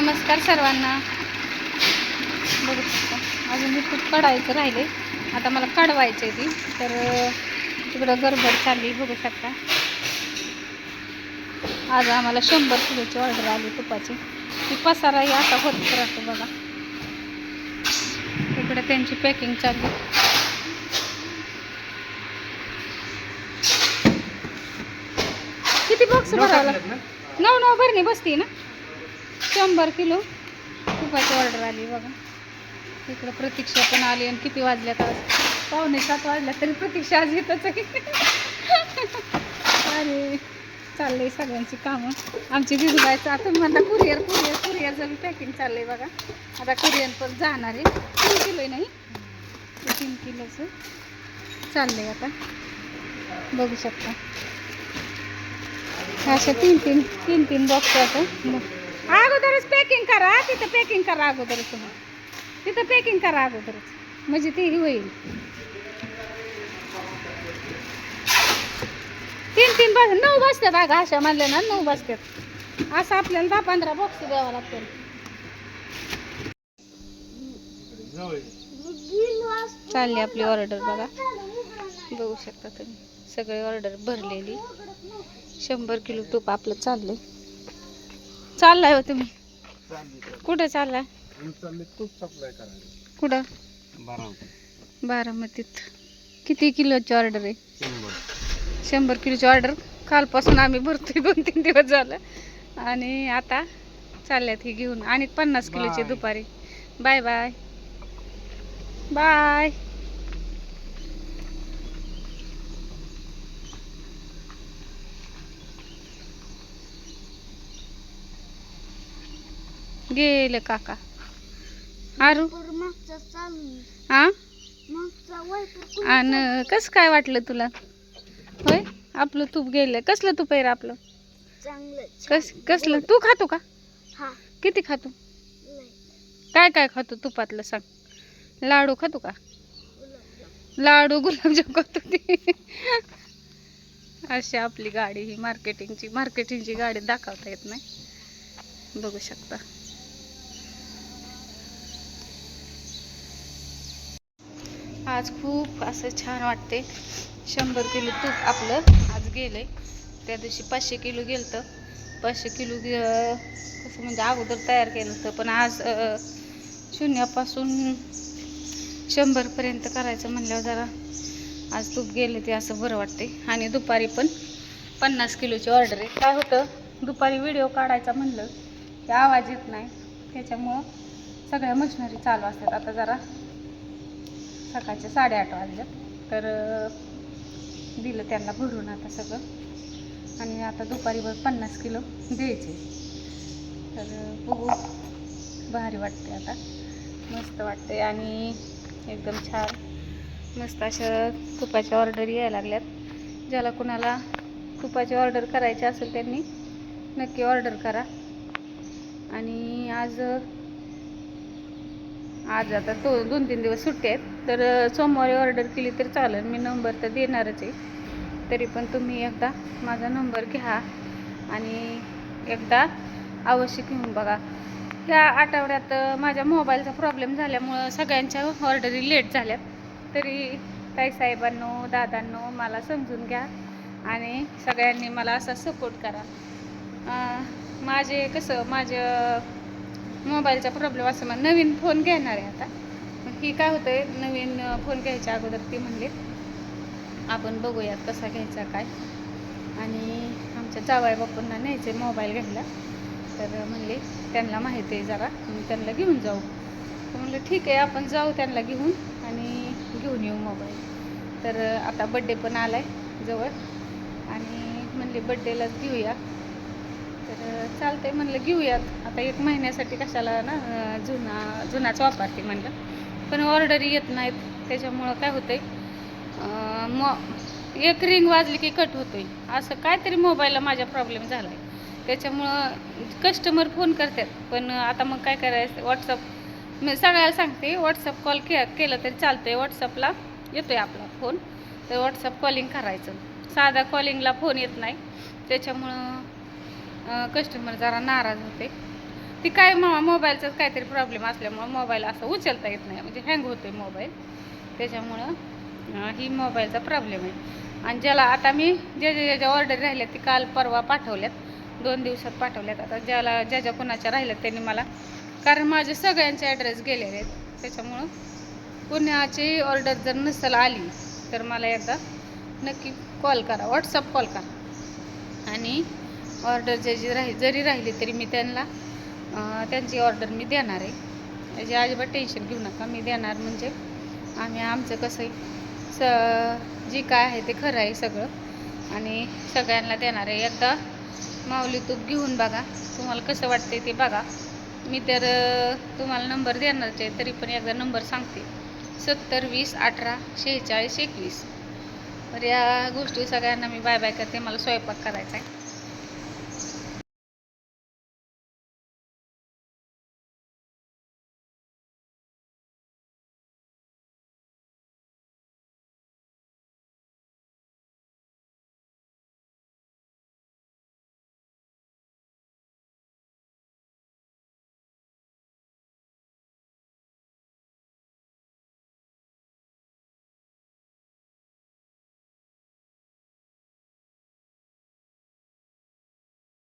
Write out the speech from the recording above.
नमस्कार सर्वांना. बघू शकता. अजून मी खूप काढायचं राहिले आता मला काढवायचं आहे ती. तर तिकडं गडबड चालली बघू शकता. आज आम्हाला शंभर किलोची ऑर्डर आली तुपाची. ती पसाराही असा होत राहतो बघा. इकडे त्यांची पॅकिंग चालली. किती बॉक्स भरावं लागतं नऊ नऊ भरणी बसती ना? शंभर किलो तुपाची ऑर्डर आली बघा. इकडं प्रतीक्षा पण आली आणि किती वाजल्यात तर पावणे सात वाजल्या तरी प्रतीक्षा आज येतच आहे. अरे चाललंय सगळ्यांची कामं. आमची भिजवायचं आता म्हणता कुरिअर कुरिअर कुरिअरचं बी पॅकिंग चाललंय बघा. आता कुरिअर पण जाणार आहे. तीन किलो आहे नाही? ते तीन किलोचं. चाललंय आता. बघू शकता. अशा तीन तीन तीन तीन बॉक्स आता अगोदरच पॅकिंग करा तिथं पॅकिंग करा अगोदरच तुम्ही. तिथं पॅकिंग करा अगोदरच. म्हणजे ती होईल. तीन तीन बस नऊ बसतात अगं अशा म्हणल्या ना नऊ बसतात असं आपल्याला दहा पंधरा बॉक्स द्यावं लागतील. चालली आपली ऑर्डर बघा. बघू शकता तुम्ही. सगळी ऑर्डर भरलेली. शंभर किलो तूप आपलं चाललंय. चाललाय हो तुम्ही. कुठं चाललाय? कुठं? बारा बारामतीत. किती किलोची ऑर्डर आहे? शंभर किलोची ऑर्डर कालपासून आम्ही भरतोय दोन तीन दिवस झालं. आणि आता चालल्यात ही घेऊन. आणि पन्नास किलोची. दुपारी. Bye bye. बाय. गेले काका. आरू? हा आणि कसं काय वाटलं तुला? होय? आपलं तूप गेलं कसलं तूप आहे रे आपलं? कस कसलं? तू खातो का? किती खातो? काय काय खातो तुपातलं सांग. लाडू खातो का? लाडू गुलाबजाम खातो ते. अशी आपली गाडी ही मार्केटिंगची. मार्केटिंगची गाडी दाखवता येत नाही. बघू शकता. आज खूप असं छान वाटते शंभर किलो तूप आपलं आज गेलंय. त्या दिवशी पाचशे किलो गेलं तर पाचशे किलो कसं म्हणजे अगोदर तयार केलं होतं पण आज शून्यापासून शंभरपर्यंत करायचं म्हणल्यावर जरा आज तूप गेलं ते असं बरं वाटते आणि दुपारी पण पन्नास किलोची ऑर्डर आहे. काय होतं दुपारी व्हिडिओ काढायचा म्हणलं की आवाज येत नाही. त्याच्यामुळं सगळ्या मशिनरी चालू असतात. आता जरा सकाळचे साडेआठ वाजले. तर दिलं त्यांना भरून आता सगळं. आणि आता दुपारीवर पन्नास किलो द्यायचे. तर बघू. भारी वाटते आता. मस्त वाटते आणि एकदम छान. मस्त अशा तुपाच्या ऑर्डर यायला लागल्यात. ज्याला कुणाला तुपाची ऑर्डर करायची असेल त्यांनी नक्की ऑर्डर करा. आणि आज आज आता तो दोन तीन दिवस सुट्टी आहेत. तर सोमवारी ऑर्डर केली तर चालेल. मी नंबर तर देणारच आहे. तरी पण तुम्ही एकदा माझा नंबर घ्या आणि एकदा अवश्य घेऊन बघा. ह्या आठवड्यात माझ्या मोबाईलचा प्रॉब्लेम झाल्यामुळं सगळ्यांच्या ऑर्डरी लेट झाल्या तरी ताईसाहेबांनो दादांनो मला समजून घ्या आणि सगळ्यांनी मला असा सपोर्ट करा. माझे कसं माझं मोबाईलचा प्रॉब्लेम असं मग नवीन फोन घेणार आहे आता. ही काय होतंय नवीन फोन घ्यायच्या अगोदर ती म्हणले आपण बघूयात कसा घ्यायचा काय? आणि आमच्या जावाई बापूंना न्यायचे मोबाईल घ्यायला. तर म्हणले त्यांना माहिती आहे जरा त्यांना घेऊन जाऊ. तर म्हणलं ठीक आहे आपण जाऊ त्यांना घेऊन आणि घेऊन येऊ मोबाईल तर आता बड्डे पण आला आहे जवळ. आणि म्हणले बड्डेलाच घेऊया. तर चालतंय म्हणलं घेऊयात. आता एक महिन्यासाठी कशाला ना जुना जुनाच वापरते म्हणलं. पण ऑर्डरी येत नाहीत. त्याच्यामुळं काय होतंय? आहे मग एक रिंग वाजली की कट होतोय. असं काहीतरी मोबाईलला माझ्या प्रॉब्लेम झाला आहे त्याच्यामुळं कस्टमर फोन करतात. पण आता मग काय करायचं? व्हॉट्सअप मी सगळ्याला सांगते व्हॉट्सअप कॉल के केलं तरी चालतंय. व्हॉट्सअपला येतोय आपला फोन तर व्हॉट्सअप कॉलिंग करायचं. साधा कॉलिंगला फोन येत नाही. त्याच्यामुळं कस्टमर जरा नाराज होते. ती काय मग मोबाईलचाच काहीतरी प्रॉब्लेम असल्यामुळं मोबाईल असं उचलता येत नाही. म्हणजे हँग होते मोबाईल त्याच्यामुळं ही मोबाईलचा प्रॉब्लेम आहे. आणि ज्याला आता मी ज्या ज्या ज्या ऑर्डर राहिल्या ती काल परवा पाठवल्यात. दोन दिवसात पाठवल्यात. आता ज्याला ज्या ज्या कोणाच्या राहिल्यात त्यांनी मला कारण माझे सगळ्यांचे ॲड्रेस गेलेले आहेत. त्याच्यामुळं पुण्याची ऑर्डर जर नसेल आली तर मला एकदा नक्की कॉल करा. व्हॉट्सअप कॉल करा. आणि ऑर्डर जे जी राही जरी राहिली तरी मी त्यांना त्यांची ऑर्डर मी देणार आहे. त्याची अजिबात टेन्शन घेऊ नका मी देणार म्हणजे आम्ही आमचं कसं आहे स जी काय आहे ते खरं आहे सगळं. आणि सगळ्यांना देणार आहे. एकदा माऊली तूप घेऊन बघा तुम्हाला कसं वाटते ते बघा. मी तर तुम्हाला नंबर देणारच आहे तरी पण एकदा नंबर सांगते. सत्तर वीस अठरा शेहेचाळीस एकवीस. तर या गोष्टी सगळ्यांना मी बाय बाय करते. मला स्वयंपाक करायचा आहे.